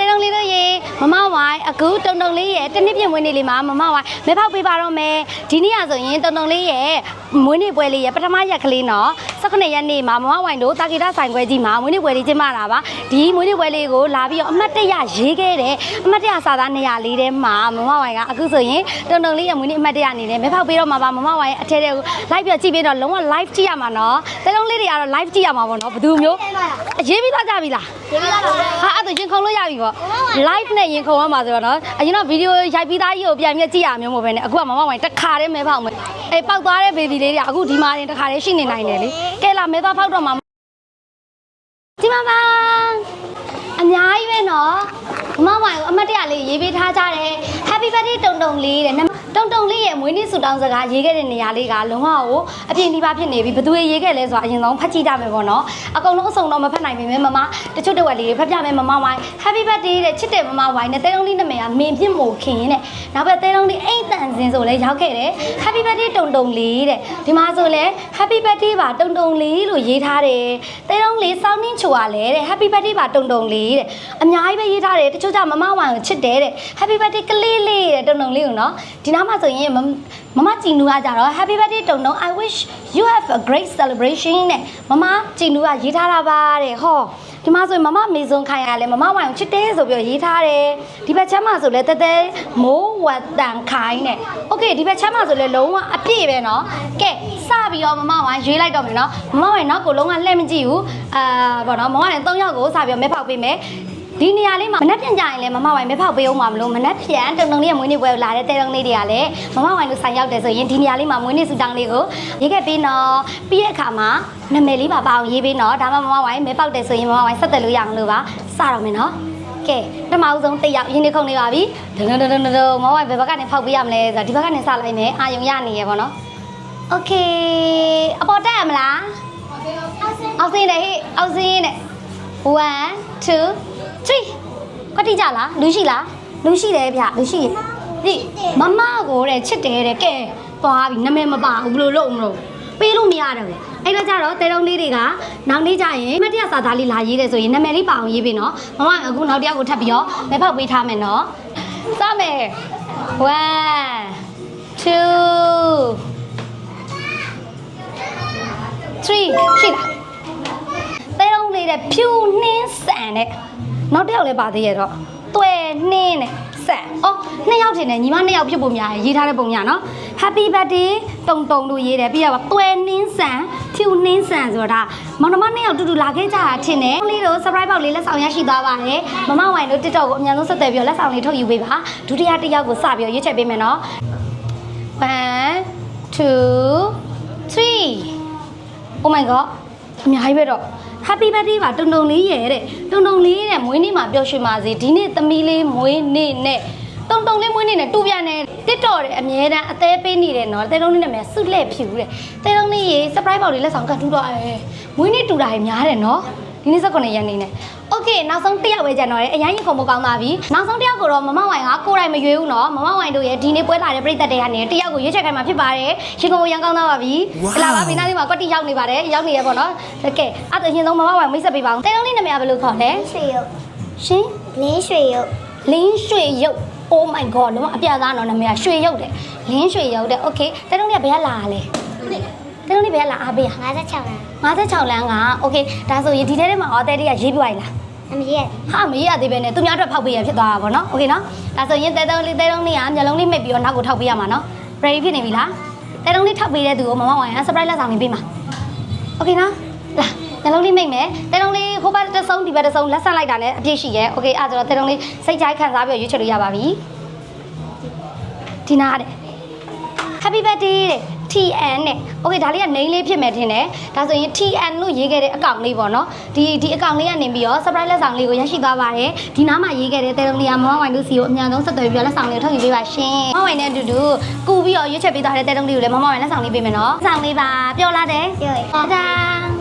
တဲတုံးလေးတို့ရေ မမဝိုင်းအခုတုံတုံလေးရဲ့တနစ်ပြည့်မွေးနေ့လေးမှာမမဝိုင်းမဲဖောက်ပေးပါတော့မယ်ဒီနေ့ကဆိုရင်တုံတုံလေးရဲ့မွေးနေ့ပွဲလေးရဲ့ပထမရက်ကလေးနော်18ရက်နေ့မှာမမဝိုင်းတို့တာဂီတာဆိုင်ခွဲကြီးမှာမွေးနေ့ပွဲလေးကျင်းပတာပါဒီမွေးနေ့ပွဲလေးကိုလာပြီးတော့အမှတ်တရရေးခဲ့တယ်အမှတ်တရစာသားနေရာလေးထဲမှာမမဝိုင်းကအခုဆိုရင်တုံတုံလေးရဲ့မွေးနေ့အမှတ်တရအနေနဲ့မဲဖောက်ပေးတော့မှာပါမမဝိုင်းအထဲထဲကို live ပြကြည့်ပြီးတော့လုံးဝ live ကြည့်ရမှာနော်တဲတုံလေးတွေကတော့ live ကြည့်ရမှာပေါ့နော်ဘယ်သူမျိုးရေးပြီးသားကြပြီလားဒီလိုတော့ဟာအဲ့ဒါရင်ခုန်လို့ရပြီပေါ့ live နဲ့ရင်ခုန်ရမှာဆိုတော့နော်အရင်တော့ဗီဒီယိုရိုက်ပြီးသားကြီးကိုပြန်ပြီးကြည့်ရမျိုးမဟုတ်ဘဲနဲ့အခုကမမဝိုင်းတစ်ခါတည်းမဲဖောက်မယ်အေးပောက်သွားတဲ့ baby လေးတွေအခုဒီမှာတင်တစ်ခါတည်းရှိနေနိုင်တယ်လေကဲလာမဲသွားဖောက်တော့မှာဒီမှာပါအများကြီးပဲနော်မမဝိုင်းကိုအမတ်တရလေးရေးပေးထားကြတယ် happy birthday တုံတုံလေးတဲ့နံပါ တ်တုံတုံလေးရဲ့မွေးနေ့ဆုတောင်းစကားရေးခဲ့တဲ့နေရာလေးကလုံးဝကိုအပြည့်နှီးပါဖြစ်နေပြီဘယ်သူရေးခဲ့လဲဆိုတာအရင်ဆုံးဖတ်ကြည့်ကြမယ်ပေါ့နော်အကုန်လုံးအစုံတော့မဖတ်နိုင်ပေမဲ့မမတချို့တဝက်လေးတွေဖတ်ပြမယ်မမဝိုင်း happy birthday တဲ့ချစ်တယ်မမဝိုင်းနဲ့တဲတုံးလေးနာမည်ကမင်းပြင့်မို့ခင်တဲ့နောက်ပဲတဲတုံးလေးအိတ်တန်စင်ဆိုလဲရောက်ခဲ့တယ် happy birthday တုံတုံလေးတဲ့ဒီမှာဆိုလဲ happy birthday ပါတုံတုံလေးလို့ရေးထားတယ်တဲတုံးလေးစောင်းနှင်းချိုရလဲတဲ့ happy birthday ပါတုံတုံလေးတဲ့အများကြီးပဲရေးထားတယ်တချို့ကြမမဝိုင်းကိုချစ်တယ်တဲ့ happy birthday ကလေးလေးတဲ့တုံတုံလေးကိုနော်ဒီနာမှာဆိုရင်မမမကြည်နူကကြတော့ happy birthday တုံတုံ I wish you have a great celebration တဲ့မမကြည်နူကရေးထားတာပါတဲ့ဟောဒီမှာဆိုရင်မမမေစွန်ခိုင်ရလဲမမဝိုင်ကိုချစ်တယ်ဆိုပြီးတော့ရေးထားတယ်ဒီဘက်ချမ်းမှာဆိုလဲတဲတဲမိုးဝတ်တန်ခိုင်းတဲ့โอเคဒီဘက်ချမ်းမှာဆိုလဲလုံးဝအပြည့်ပဲเนาะကဲစပြီးတော့မမဝိုင်ရွေးလိုက်တော့မယ်เนาะမမဝိုင်နောက်ကိုလုံးဝလှည့်မကြည့်ဘူးအာဘောနော်မမဝိုင်၃ယောက်ကိုစပြီးတော့မဲဖောက်ပေးမယ် ဒီနေရာလေးမှာမနှက်ပြန်ကြရင်လည်းမမဝိုင်မဲဖောက်ပေးအောင်မှာမလို့မနှက်ပြန်တုံတုံလေးရဲ့မွေးနေ့ပွဲကိုလာတဲ့တဲတုံလေးတွေကလည်းမမဝိုင်တို့ဆိုင်ရောက်တယ်ဆိုရင်ဒီနေရာလေးမှာမွေးနေ့စူတောင်းလေးကိုရေးခဲ့ပေးနော်ပြီးတဲ့အခါမှာနာမည်လေးပါပါအောင်ရေးပေးနော်ဒါမှမမဝိုင်မဲပေါက်တယ်ဆိုရင်မမဝိုင်ဆက်သက်လို့ရအောင်လို့ပါစတော့မယ်နော်ကဲပထမဦးဆုံးတစ်ယောက်ရင်းနေခုန်နေပါပြီဒုံဒုံဒုံဒုံဒုံမမဝိုင်ဘယ်ဘက်ကနေဖောက်ပေးရမလဲဆိုတော့ဒီဘက်ကနေစလိုက်မယ်အာယုံရနေရပေါ့နော်โอเคအပေါ်တက်ရမလားအောက်စင်းတယ်ဟေ့အောက်စင်းနဲ့1 2 3ကွက်တိကြလားလူရှိလားလူရှိတယ်ဗျလူရှိတယ်ဒီမမကိုတဲ့ချစ်တယ်တဲ့ကဲသွားပြီနာမည်မပါဘူးဘယ်လိုလုပ်မလို့ပေးလို့မရတယ်ဘူးအဲ့တော့ကြတော့တဲတုံးလေးတွေကနောက်နေ့ကျရင်မတရားစာသားလေးလာရေးတယ်ဆိုရင်နာမည်လေးပါအောင်ရေးပေးနော်မမအခုနောက်တစ်ယောက်ကိုထပ်ပြီးတော့မဲဖောက်ပေးထားမယ်နော်စမယ်1 2 3ရှိလားတဲတုံးလေးတဲ့ဖြူနှင်းဆန်တဲ့ နောက်တစ်ယောက်လည်းပါသေးရဲ့တော့တွယ်နှင်းတဲ့ဆန်အော်နှစ်ယောက်ထင်တယ်ညီမနှစ်ယောက်ဖြစ်ဖို့များရေးထားတဲ့ပုံညာနော် Happy birthday တုံတုံလို့ရေးတယ်ပြီးတော့တွယ်နှင်းဆန်ဖြူနှင်းဆန်ဆိုတာမောင်နှမနှစ်ယောက်တူတူလာခဲ့ကြတာထင်တယ်လေးတို့ surprise box လေးလက်ဆောင်ရရှိသွားပါတယ်မမဝိုင်တို့ TikTok ကိုအများဆုံးဆက်သွယ်ပြီးတော့လက်ဆောင်လေးထုတ်ယူပေးပါဒုတိယတစ်ယောက်ကိုစပြီးတော့ရွေးချယ်ပေးမယ်နော်1 2 3 Oh my god အများကြီးပဲတော့ Happy birthday ပါတုံတုံလေးရဲ့တဲ့တုံတုံလေးတဲ့မွေးနေ့မှာပျော်ရွှင်ပါစေဒီနေ့သမီးလေးမွေးနေ့နဲ့တုံတုံလေးမွေးနေ့နဲ့တူပြန်နေတစ်တော်တဲ့အမြဲတမ်းအသေးပေးနေတယ်နော်တဲတုံးလေးနဲ့မြန်ဆုလက်ဖြူတဲ့တဲတုံးလေးရေ surprise ပေါက်လေးလက်ဆောင်ကထူတော့အဲမွေးနေ့တူတာကြီးများတယ်နော်ဒီနေ့19ရက်နေ့နဲ့ Okay နောက်ဆုံးတစ်ယောက်ပဲကျန်တော့တယ်အရင်ရင်ခုံမကောင်းသားပြီနောက်ဆုံးတစ်ယောက်ကိုတော့မမဝိုင် ကကိုယ်တိုင်မရွေးဘူးနော်မမဝိုင်တို့ရဲ့ဒီနေ့ပွဲလာတဲ့ပြည်သက်တွေကနေတစ်ယောက်ကိုရွေးချယ်ခိုင်းမှာဖြစ်ပါတယ်ရင်ခုံကိုရန်ကောင်းသားပါပြီဟလာပါပြီနောက်နေ့မှာကွက်တီရောက်နေပါတယ်ရောက်နေရပေါ့နော်ကဲအဲ့ဒါအရင်ဆုံးမမဝိုင်မိတ်ဆက်ပေးပါအောင်တဲတုံးလေးနာမည်ကဘယ်လိုခေါ်လဲရွှေရုပ်ရှင်လင်းရွှေရုပ်လင်းရွှေရုပ် Oh my god လုံးဝအပြာသားတော့နာမည်ကရွှေရုပ်တယ်လင်းရွှေရုပ်တဲ့ Okay တဲတုံးလေးကဘယ်ကလာလဲတဲတုံးလေးဘယ်ကလာအားပေးရ56လမ်း56လမ်းက Okay ဒါဆိုရင်ဒီထဲထဲမှာအော်တဲလေးကရေးပြိုင်လား အမကြီးရဲ့ ဟာမရသေးပဲနဲ့သူများအတွက်ဖောက်ပေးရဖြစ်သွားတာပေါ့နော်โอเคနော်ဒါဆိုရင်တဲတုံးလေးတဲတုံးလေးကမျက်လုံးလေးမိတ်ပြီးတော့နောက်ကိုထောက်ပေးရမှာနော် ready ဖြစ်နေပြီလားတဲတုံးလေးထောက်ပေးတဲ့သူကိုမမဝိုင်က surprise လက်ဆောင်လေးပေးမှာโอเคနော်လာမျက်လုံးလေးမိတ်မယ်တဲတုံးလေးဟိုဘက်တစ်စုံဒီဘက်တစ်စုံလက်ဆက်လိုက်တာနဲ့အပြည့်ရှိရဲโอเคအဲ့ဒါဆိုတော့တဲတုံးလေးစိတ်ကြိုက်ခံစားပြီးရွေးချယ်လို့ရပါပြီဒီနာတဲ့ Happy birthday တဲ့ TN တဲ့။ Okay ဒါလေးက name လေးဖြစ်မယ်ထင်တယ်။ဒါဆိုရင် TN လို့ရေးခဲ့တဲ့အကောင့်လေးပေါ့နော်။ဒီဒီအကောင့်လေးကနေပြီးတော့ surprise လက်ဆောင်လေးကိုရရှိသွားပါတယ်။ဒီနားမှာရေးခဲ့တဲ့တဲတုံးလေးကမမဝိုင်တို့စီကိုအများဆုံးဆက်သွယ်ပြီးတော့လက်ဆောင်လေးကိုထုတ်ယူပေးပါရှင်။မမဝိုင်နဲ့အတူတူကူပြီးတော့ရွေးချယ်ပေးသွားတဲ့တဲတုံးလေးကိုလည်းမမဝိုင်လက်ဆောင်လေးပေးမယ်နော်။လက်ဆောင်လေးပါပျော်လာတယ်ရွှေ။ဒါ